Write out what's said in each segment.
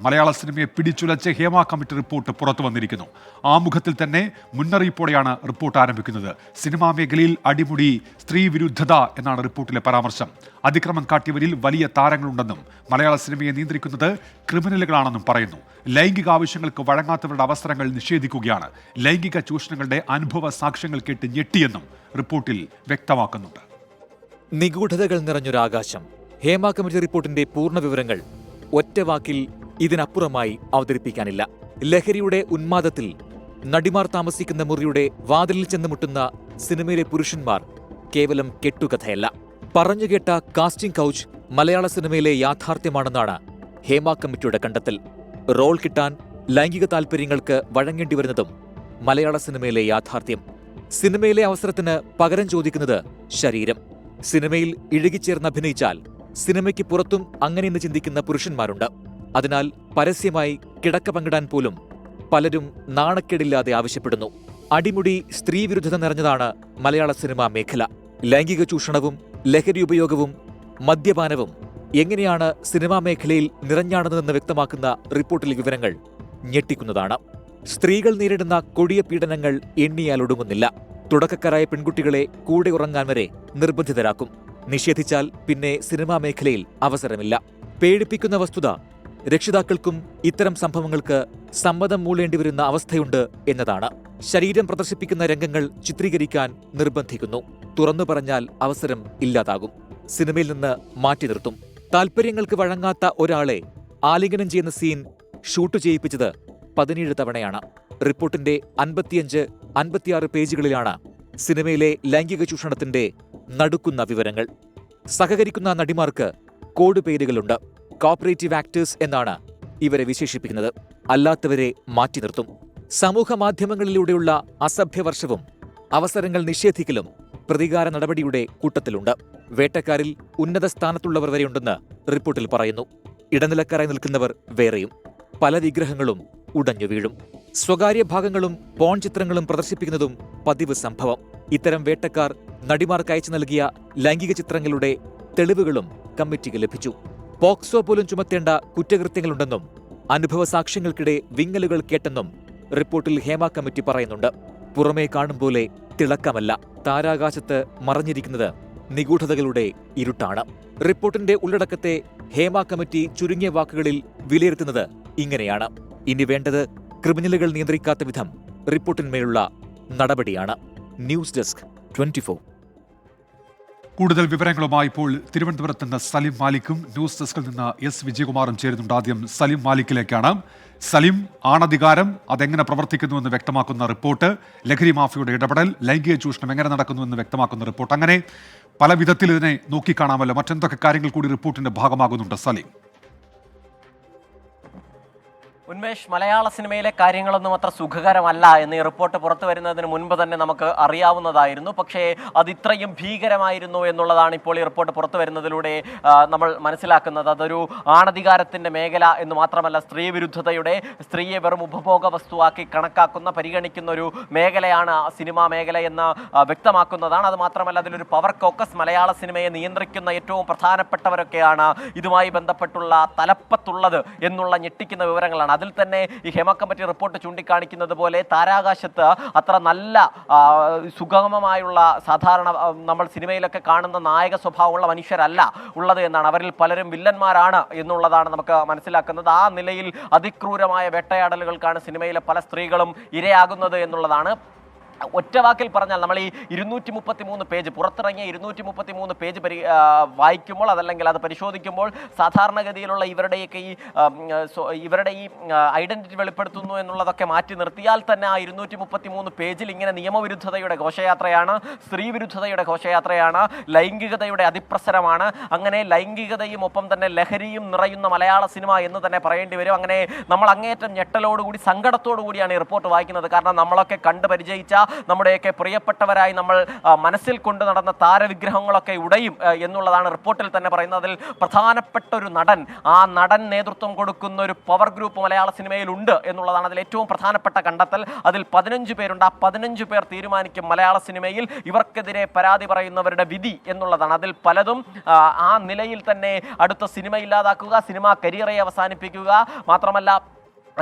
മലയാള സിനിമയെ പിടിച്ചുലച്ച് Hema committee report പുറത്തു വന്നിരിക്കുന്നു. ആമുഖത്തിൽ തന്നെ മുന്നറിയിപ്പോടെയാണ് റിപ്പോർട്ട് ആരംഭിക്കുന്നത്. സിനിമാ മേഖലയിൽ അടിമുടി സ്ത്രീ വിരുദ്ധത എന്നാണ് റിപ്പോർട്ടിലെ പരാമർശം. അതിക്രമം കാട്ടിയവരിൽ വലിയ താരങ്ങളുണ്ടെന്നും മലയാള സിനിമയെ നിയന്ത്രിക്കുന്നത് ക്രിമിനലുകളാണെന്നും പറയുന്നു. ലൈംഗിക ആവശ്യങ്ങൾക്ക് വഴങ്ങാത്തവരുടെ അവസരങ്ങൾ നിഷേധിക്കുകയാണ്. ലൈംഗിക ചൂഷണങ്ങളുടെ അനുഭവ സാക്ഷ്യങ്ങൾ കേട്ട് ഞെട്ടിയെന്നും റിപ്പോർട്ടിൽ വ്യക്തമാക്കുന്നുണ്ട്. നിഗൂഢതകൾ നിറഞ്ഞൊരാകാശം. ഹേമ കമ്മിറ്റി റിപ്പോർട്ടിന്റെ പൂർണ വിവരങ്ങൾ ഒറ്റ വാക്കിൽ ഇതിനപ്പുറമായി അവതരിപ്പിക്കാനില്ല. ലഹരിയുടെ ഉന്മാദത്തിൽ നടിമാർ താമസിക്കുന്ന മുറിയുടെ വാതിലിൽ ചെന്ന് മുട്ടുന്ന സിനിമയിലെ പുരുഷന്മാർ കേവലം കെട്ടുകഥയല്ല. പറഞ്ഞുകേട്ട കാസ്റ്റിംഗ് കൗച്ച് മലയാള സിനിമയിലെ യാഥാർത്ഥ്യമാണെന്നാണ് ഹേമ കമ്മിറ്റിയുടെ കണ്ടെത്തൽ. റോൾ കിട്ടാൻ ലൈംഗിക താൽപര്യങ്ങൾക്ക് വഴങ്ങേണ്ടി വരുന്നതും മലയാള സിനിമയിലെ യാഥാർത്ഥ്യം. സിനിമയിലെ അവസരത്തിന് പകരം ചോദിക്കുന്നത് ശരീരം. സിനിമയിൽ ഇഴുകിച്ചേർന്ന് അഭിനയിച്ചാൽ സിനിമയ്ക്ക് പുറത്തും അങ്ങനെയെന്ന് ചിന്തിക്കുന്ന പുരുഷന്മാരുണ്ട്. അതിനാൽ പരസ്യമായി കിടക്ക പങ്കിടാൻ പോലും പലരും നാണക്കേടില്ലാതെ ആവശ്യപ്പെടുന്നു. അടിമുടി സ്ത്രീവിരുദ്ധത നിറഞ്ഞതാണ് മലയാള സിനിമാ മേഖല. ലൈംഗിക ചൂഷണവും ലഹരി ഉപയോഗവും മദ്യപാനവും എങ്ങനെയാണ് സിനിമാ മേഖലയിൽ നിറഞ്ഞാടുന്നതെന്ന് വ്യക്തമാക്കുന്ന റിപ്പോർട്ടിലെ വിവരങ്ങൾ ഞെട്ടിക്കുന്നതാണ്. സ്ത്രീകൾ നേരിടുന്ന കൊടിയ പീഡനങ്ങൾ എണ്ണിയാൽ ഒടുങ്ങുന്നില്ല. തുടക്കക്കാരായ പെൺകുട്ടികളെ കൂടെ ഉറങ്ങാൻ വരെ നിർബന്ധിതരാക്കും. നിഷേധിച്ചാൽ പിന്നെ സിനിമാ മേഖലയിൽ അവസരമില്ല. പേടിപ്പിക്കുന്ന വസ്തുത രക്ഷിതാക്കൾക്കും ഇത്തരം സംഭവങ്ങൾക്ക് സമ്മതം മൂളേണ്ടി വരുന്ന അവസ്ഥയുണ്ട് എന്നതാണ്. ശരീരം പ്രദർശിപ്പിക്കുന്ന രംഗങ്ങൾ ചിത്രീകരിക്കാൻ നിർബന്ധിക്കുന്നു. തുറന്നു പറഞ്ഞാൽ അവസരം ഇല്ലാതാകും. സിനിമയിൽ നിന്ന് മാറ്റി നിർത്തും. താൽപ്പര്യങ്ങൾക്ക് വഴങ്ങാത്ത ഒരാളെ ആലിംഗനം ചെയ്യുന്ന സീൻ ഷൂട്ട് ചെയ്യിപ്പിച്ചത് പതിനേഴ് തവണയാണ്. റിപ്പോർട്ടിന്റെ അൻപത്തിയഞ്ച് അൻപത്തിയാറ് പേജുകളിലാണ് സിനിമയിലെ ലൈംഗിക ചൂഷണത്തിന്റെ നടുക്കുന്ന വിവരങ്ങൾ. സഹകരിക്കുന്ന നടിമാർക്ക് കോഡ് പേരുകളുണ്ട്. കോപ്പറേറ്റീവ് ആക്ടേഴ്സ് എന്നാണ് ഇവരെ വിശേഷിപ്പിക്കുന്നത്. അല്ലാത്തവരെ മാറ്റി നിർത്തും. സമൂഹ മാധ്യമങ്ങളിലൂടെയുള്ള അസഭ്യവർഷവും അവസരങ്ങൾ നിഷേധിക്കലും പ്രതികാര നടപടിയുടെ കൂട്ടത്തിലുണ്ട്. വേട്ടക്കാരിൽ ഉന്നത സ്ഥാനത്തുള്ളവർ വരെയുണ്ടെന്ന് റിപ്പോർട്ടിൽ പറയുന്നു. ഇടനിലക്കാരായി നിൽക്കുന്നവർ വേറെയും. പല വിഗ്രഹങ്ങളും ഉടഞ്ഞു വീഴും. സ്വകാര്യ ഭാഗങ്ങളും പോൺ ചിത്രങ്ങളും പ്രദർശിപ്പിക്കുന്നതും പതിവ് സംഭവം. ഇത്തരം വേട്ടക്കാർ നടിമാർക്ക് അയച്ചു നൽകിയ ലൈംഗിക ചിത്രങ്ങളുടെ തെളിവുകളും കമ്മിറ്റിക്ക് ലഭിച്ചു. പോക്സോ പോലും ചുമത്തേണ്ട കുറ്റകൃത്യങ്ങളുണ്ടെന്നും അനുഭവ സാക്ഷ്യങ്ങൾക്കിടെ വിങ്ങലുകൾ കേട്ടെന്നും റിപ്പോർട്ടിൽ ഹേമ കമ്മിറ്റി പറയുന്നുണ്ട്. പുറമേ കാണും പോലെ തിളക്കമല്ല താരാകാശത്ത് മറഞ്ഞിരിക്കുന്നത് നിഗൂഢതകളുടെ ഇരുട്ടാണ്. റിപ്പോർട്ടിന്റെ ഉള്ളടക്കത്തെ ഹേമ കമ്മിറ്റി ചുരുങ്ങിയ വാക്കുകളിൽ വിലയിരുത്തുന്നത് ഇങ്ങനെയാണ്. ഇനി വേണ്ടത് ക്രിമിനലുകൾ നിയന്ത്രിക്കാത്ത വിധം റിപ്പോർട്ടിന്മേലുള്ള നടപടിയാണ്. ന്യൂസ് ഡെസ്ക് ട്വന്റിഫോർ കൂടുതൽ വിവരങ്ങളുമായി ഇപ്പോൾ തിരുവനന്തപുരത്ത് നിന്ന് സലിം മാലിക്കും ന്യൂസ് ഡെസ്കിൽ നിന്ന് എസ് വിജയകുമാറും ചേരുന്നുണ്ട്. ആദ്യം സലിം മാലിക്കിലേക്കാണ്. സലിം ആണധികാരം അതെങ്ങനെ പ്രവർത്തിക്കുന്നുവെന്ന് വ്യക്തമാക്കുന്ന റിപ്പോർട്ട്. ലഹരി മാഫിയുടെ ഇടപെടൽ ലൈംഗിക ചൂഷണം എങ്ങനെ നടക്കുന്നുവെന്ന് വ്യക്തമാക്കുന്ന റിപ്പോർട്ട്. അങ്ങനെ പല വിധത്തിൽ ഇതിനെ നോക്കിക്കാണാമല്ലോ. മറ്റെന്തൊക്കെ കാര്യങ്ങൾ കൂടി റിപ്പോർട്ടിന്റെ ഭാഗമാകുന്നുണ്ട് സലിം? ഉന്മേഷ് മലയാള സിനിമയിലെ കാര്യങ്ങളൊന്നും അത്ര സുഖകരമല്ല എന്ന് ഈ റിപ്പോർട്ട് പുറത്തു വരുന്നതിന് മുൻപ് തന്നെ നമുക്ക് അറിയാവുന്നതായിരുന്നു. പക്ഷേ അത് ഇത്രയും ഭീകരമായിരുന്നു എന്നുള്ളതാണ് ഇപ്പോൾ ഈ റിപ്പോർട്ട് പുറത്തു വരുന്നതിലൂടെ നമ്മൾ മനസ്സിലാക്കുന്നത്. അതൊരു ആണധികാരത്തിന്റെ മേഖല എന്ന് മാത്രമല്ല സ്ത്രീ വിരുദ്ധതയുടെ സ്ത്രീയെ വെറും ഉപഭോഗ വസ്തുവാക്കി കണക്കാക്കുന്ന പരിഗണിക്കുന്ന ഒരു മേഖലയാണ് സിനിമാ മേഖല എന്ന് വ്യക്തമാക്കുന്നതാണ്. അത് മാത്രമല്ല അതിലൊരു പവർ കോക്കസ് മലയാള സിനിമയെ നിയന്ത്രിക്കുന്ന ഏറ്റവും പ്രധാനപ്പെട്ടവരൊക്കെയാണ് ഇതുമായി ബന്ധപ്പെട്ടുള്ള തലപ്പത്തുള്ളത് എന്നുള്ള ഞെട്ടിക്കുന്ന വിവരങ്ങളാണ്. അതിൽ തന്നെ ഈ ഹേമ കമ്മിറ്റി റിപ്പോർട്ട് ചൂണ്ടിക്കാണിക്കുന്നത് പോലെ താരാകാശത്ത് അത്ര നല്ല സുഗമമായുള്ള സാധാരണ നമ്മൾ സിനിമയിലൊക്കെ കാണുന്ന നായക സ്വഭാവമുള്ള മനുഷ്യരല്ല ഉള്ളത് എന്നാണ്. അവരിൽ പലരും വില്ലന്മാരാണ് എന്നുള്ളതാണ് നമുക്ക് മനസ്സിലാക്കുന്നത്. ആ നിലയിൽ അതിക്രൂരമായ വേട്ടയാടലുകൾക്കാണ് സിനിമയിലെ പല സ്ത്രീകളും ഇരയാകുന്നത് എന്നുള്ളതാണ് ഒറ്റ വാക്കിൽ പറഞ്ഞാൽ നമ്മൾ ഈ ഇരുന്നൂറ്റി മുപ്പത്തി മൂന്ന് പേജ് പുറത്തിറങ്ങിയ ഇരുന്നൂറ്റി മുപ്പത്തി മൂന്ന് പേജ് പരി വായിക്കുമ്പോൾ അതല്ലെങ്കിൽ അത് പരിശോധിക്കുമ്പോൾ സാധാരണഗതിയിലുള്ള ഇവരുടെയൊക്കെ ഈ ഇവരുടെ ഈ ഐഡന്റിറ്റി വെളിപ്പെടുത്തുന്നു എന്നുള്ളതൊക്കെ മാറ്റി നിർത്തിയാൽ തന്നെ ആ ഇരുന്നൂറ്റി മുപ്പത്തി മൂന്ന് പേജിൽ ഇങ്ങനെ നിയമവിരുദ്ധതയുടെ ഘോഷയാത്രയാണ് സ്ത്രീവിരുദ്ധതയുടെ ഘോഷയാത്രയാണ് ലൈംഗികതയുടെ അതിപ്രസരമാണ്. അങ്ങനെ ലൈംഗികതയും ഒപ്പം തന്നെ ലഹരിയും നിറയുന്ന മലയാള സിനിമ എന്ന് തന്നെ പറയേണ്ടി വരും. അങ്ങനെ നമ്മൾ അങ്ങേയറ്റം ഞെട്ടലോടുകൂടി സങ്കടത്തോടു കൂടിയാണ് ഈ റിപ്പോർട്ട് വായിക്കുന്നത്. കാരണം നമ്മളൊക്കെ കണ്ട് പരിചയിച്ച നമ്മുടെയൊക്കെ പ്രിയപ്പെട്ടവരായി നമ്മൾ മനസ്സിൽ കൊണ്ടു നടന്ന താരവിഗ്രഹങ്ങളൊക്കെ ഉടയും എന്നുള്ളതാണ് റിപ്പോർട്ടിൽ തന്നെ പറയുന്നത്. അതിൽ പ്രധാനപ്പെട്ട ഒരു നടൻ ആ നടൻ നേതൃത്വം കൊടുക്കുന്ന ഒരു പവർ ഗ്രൂപ്പ് മലയാള സിനിമയിൽ ഉണ്ട് എന്നുള്ളതാണ് അതിൽ ഏറ്റവും പ്രധാനപ്പെട്ട കണ്ടെത്തൽ. അതിൽ പതിനഞ്ച് പേരുണ്ട്. ആ പതിനഞ്ച് പേർ തീരുമാനിക്കും മലയാള സിനിമയിൽ ഇവർക്കെതിരെ പരാതി പറയുന്നവരുടെ വിധി എന്നുള്ളതാണ്. അതിൽ പലതും ആ, നിലയിൽ തന്നെ അടുത്ത സിനിമ ഇല്ലാതാക്കുക സിനിമ കരിയറെ അവസാനിപ്പിക്കുക. മാത്രമല്ല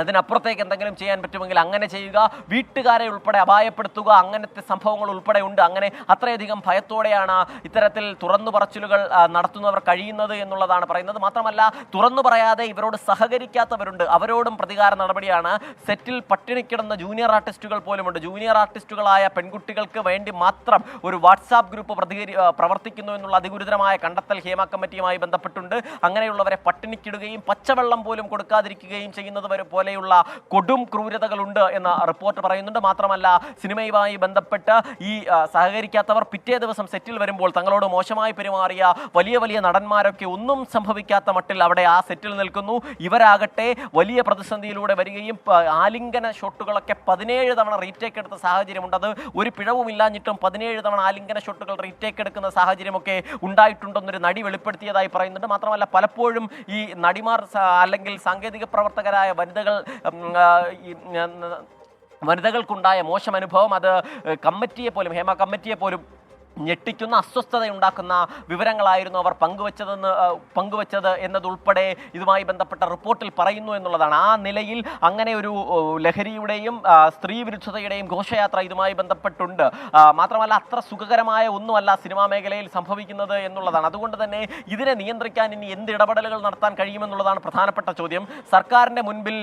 അതിനപ്പുറത്തേക്ക് എന്തെങ്കിലും ചെയ്യാൻ പറ്റുമെങ്കിൽ അങ്ങനെ ചെയ്യുക വീട്ടുകാരെ ഉൾപ്പെടെ അപായപ്പെടുത്തുക അങ്ങനത്തെ സംഭവങ്ങൾ ഉൾപ്പെടെ ഉണ്ട്. അങ്ങനെ അത്രയധികം ഭയത്തോടെയാണ് ഇത്തരത്തിൽ തുറന്നു പറച്ചിലുകൾ നടത്തുന്നവർ കഴിയുന്നത് എന്നുള്ളതാണ് പറയുന്നത്. മാത്രമല്ല തുറന്നു പറയാതെ ഇവരോട് സഹകരിക്കാത്തവരുണ്ട്. അവരോടും പ്രതികാര നടപടിയാണ്. സെറ്റിൽ പട്ടിണി കിടന്ന ജൂനിയർ ആർട്ടിസ്റ്റുകൾ പോലുമുണ്ട്. ജൂനിയർ ആർട്ടിസ്റ്റുകളായ പെൺകുട്ടികൾക്ക് വേണ്ടി മാത്രം ഒരു വാട്സാപ്പ് ഗ്രൂപ്പ് പ്രതികരി പ്രവർത്തിക്കുന്നു എന്നുള്ള അതിഗുരുതരമായ കണ്ടെത്തൽ ഹേമ കമ്മിറ്റിയുമായി ബന്ധപ്പെട്ടുണ്ട്. അങ്ങനെയുള്ളവരെ പട്ടിണിക്കിടുകയും പച്ചവെള്ളം പോലും കൊടുക്കാതിരിക്കുകയും ചെയ്യുന്നത് വരെ പോലെയുള്ള കൊടും ക്രൂരതകളുണ്ട് എന്ന് റിപ്പോർട്ട് പറയുന്നുണ്ട്. മാത്രമല്ല സിനിമയുമായി ബന്ധപ്പെട്ട് ഈ സഹകരിക്കാത്തവർ പിറ്റേ ദിവസം സെറ്റിൽ വരുമ്പോൾ തങ്ങളോട് മോശമായി പെരുമാറിയ വലിയ വലിയ നടന്മാരൊക്കെ ഒന്നും സംഭവിക്കാത്ത മട്ടിൽ അവിടെ ആ സെറ്റിൽ നിൽക്കുന്നു. ഇവരാകട്ടെ വലിയ പ്രതിസന്ധിയിലൂടെ വരികയും ആലിംഗന ഷോട്ടുകളൊക്കെ പതിനേഴ് തവണ റീടേക്ക് എടുത്ത സാഹചര്യമുണ്ട്. അത് ഒരു പിഴവും ഇല്ലാഞ്ഞിട്ടും പതിനേഴ് തവണ ആലിംഗന ഷോട്ടുകൾ റീടേക്ക് എടുക്കുന്ന സാഹചര്യമൊക്കെ ഉണ്ടായിട്ടുണ്ടെന്നൊരു നടി വെളിപ്പെടുത്തിയതായി പറയുന്നുണ്ട്. മാത്രമല്ല പലപ്പോഴും ഈ നടിമാർ അല്ലെങ്കിൽ സാങ്കേതിക പ്രവർത്തകരായ വനിതകൾ വനിതകൾക്കുണ്ടായ മോശം അനുഭവം അത് കമ്മിറ്റിയെ പോലും ഹേമ കമ്മിറ്റിയെ പോലും ഞെട്ടിക്കുന്ന അസ്വസ്ഥതയുണ്ടാക്കുന്ന വിവരങ്ങളായിരുന്നു അവർ പങ്കുവച്ചതെന്ന് പങ്കുവച്ചത് എന്നതുൾപ്പെടെ ഇതുമായി ബന്ധപ്പെട്ട റിപ്പോർട്ടിൽ പറയുന്നു എന്നുള്ളതാണ്. ആ നിലയിൽ അങ്ങനെ ഒരു ലഹരിയുടെയും സ്ത്രീ വിരുദ്ധതയുടെയും ഘോഷയാത്ര ഇതുമായി ബന്ധപ്പെട്ടുണ്ട്. മാത്രമല്ല അത്ര സുഖകരമായ ഒന്നുമല്ല സിനിമാ മേഖലയിൽ സംഭവിക്കുന്നത് എന്നുള്ളതാണ്. അതുകൊണ്ട് തന്നെ ഇതിനെ നിയന്ത്രിക്കാൻ ഇനി എന്ത് ഇടപെടലുകൾ നടത്താൻ കഴിയുമെന്നുള്ളതാണ് പ്രധാനപ്പെട്ട ചോദ്യം. സർക്കാരിന്റെ മുൻപിൽ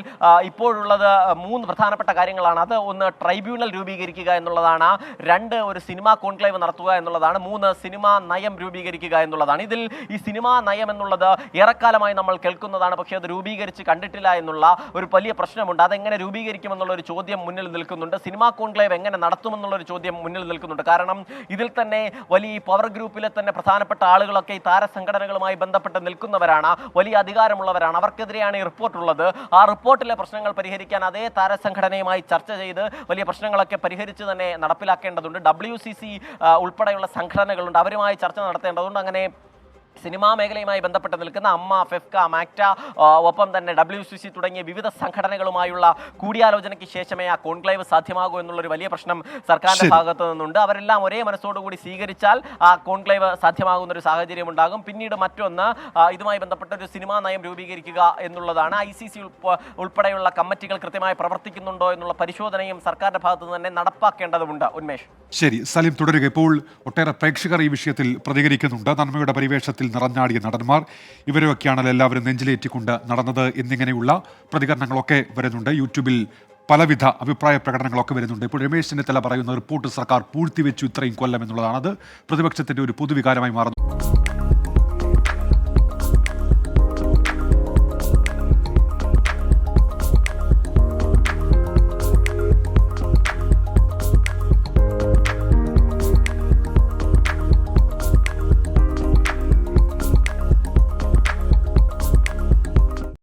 ഇപ്പോഴുള്ളത് മൂന്ന് പ്രധാനപ്പെട്ട കാര്യങ്ങളാണ്. അത് ഒന്ന് ട്രൈബ്യൂണൽ രൂപീകരിക്കുക എന്നുള്ളതാണ്. രണ്ട് ഒരു സിനിമാ കോൺക്ലേവ് നടത്തുക എന്നുള്ളതാണ്. മൂന്ന് സിനിമാ നയം രൂപീകരിക്കുക എന്നുള്ളതാണ്. ഇതിൽ ഈ സിനിമാ നയം എന്നുള്ളത് ഏറെക്കാലമായി നമ്മൾ കേൾക്കുന്നതാണ്. പക്ഷേ അത് രൂപീകരിച്ച് കണ്ടിട്ടില്ല എന്നുള്ള ഒരു വലിയ പ്രശ്നമുണ്ട്. അതെങ്ങനെ രൂപീകരിക്കുമെന്നുള്ള ഒരു ചോദ്യം മുന്നിൽ നിൽക്കുന്നുണ്ട്. സിനിമാ കോൺക്ലേവ് എങ്ങനെ നടത്തുമെന്നുള്ള ഒരു ചോദ്യം മുന്നിൽ നിൽക്കുന്നുണ്ട്. കാരണം ഇതിൽ തന്നെ വലിയ പവർ ഗ്രൂപ്പിലെ തന്നെ പ്രധാനപ്പെട്ട ആളുകളൊക്കെ ഈ താരസംഘടനകളുമായി ബന്ധപ്പെട്ട് നിൽക്കുന്നവരാണ്. വലിയ അധികാരമുള്ളവരാണ്. അവർക്കെതിരെയാണ് ഈ റിപ്പോർട്ടുള്ളത് ആ റിപ്പോർട്ടിലെ പ്രശ്നങ്ങൾ പരിഹരിക്കാൻ അതേ താരസംഘടനയുമായി ചർച്ച ചെയ്ത് വലിയ പ്രശ്നങ്ങളൊക്കെ പരിഹരിച്ച് തന്നെ നടപ്പിലാക്കേണ്ടതുണ്ട്. ഡബ്ല്യു സി സി ഉൾപ്പെടെയുള്ള സംഘടനകളുണ്ട്. അവരുമായി ചർച്ച നടത്തേണ്ടതുകൊണ്ട് അങ്ങനെ സിനിമാ മേഖലയുമായി ബന്ധപ്പെട്ട് നിൽക്കുന്ന അമ്മ ഫെഫ്ക മാക്ട ഒപ്പം തന്നെ ഡബ്ല്യു സി സി തുടങ്ങിയ വിവിധ സംഘടനകളുമായുള്ള കൂടിയാലോചനയ്ക്ക് ശേഷമേ ആ കോൺക്ലേവ് സാധ്യമാകൂ എന്നുള്ളൊരു വലിയ പ്രശ്നം സർക്കാരിന്റെ ഭാഗത്തു നിന്നുണ്ട്. അവരെല്ലാം ഒരേ മനസ്സോടുകൂടി സ്വീകരിച്ചാൽ ആ കോൺക്ലേവ് സാധ്യമാകുന്ന ഒരു സാഹചര്യം ഉണ്ടാകും. പിന്നീട് മറ്റൊന്ന് ഇതുമായി ബന്ധപ്പെട്ട ഒരു സിനിമാ നയം രൂപീകരിക്കുക എന്നുള്ളതാണ്. ഐ സി സി ഉൾപ്പെടെയുള്ള കമ്മിറ്റികൾ കൃത്യമായി പ്രവർത്തിക്കുന്നുണ്ടോ എന്നുള്ള പരിശോധനയും സർക്കാരിന്റെ ഭാഗത്ത് തന്നെ നടപ്പാക്കേണ്ടതുണ്ട്. ഉന്മേഷ്. ശരി സലീം തുടരുക. ഇപ്പോൾ ഒട്ടേറെ പ്രേക്ഷകർ ഈ വിഷയത്തിൽ പ്രതികരിക്കുന്നുണ്ട്. നന്മയുടെ പരിവേഷത്തിൽ നിറഞ്ഞാടിയ നടന്മാർ. ഇവരെയൊക്കെയാണല്ലോ എല്ലാവരും നെഞ്ചിലേറ്റിക്കൊണ്ട് നടന്നത് എന്നിങ്ങനെയുള്ള പ്രതികരണങ്ങളൊക്കെ വരുന്നുണ്ട്. യൂട്യൂബിൽ പലവിധ അഭിപ്രായ പ്രകടനങ്ങളൊക്കെ വരുന്നുണ്ട്. ഇപ്പോൾ രമേശ് ചെന്നിത്തല പറയുന്ന റിപ്പോർട്ട് സർക്കാർ പൂഴ്ത്തിവെച്ചു ഇത്രയും കൊല്ലം എന്നുള്ളതാണ് അത് പ്രതിപക്ഷത്തിന്റെ ഒരു പൊതുവികാരമായി മാറുന്നു.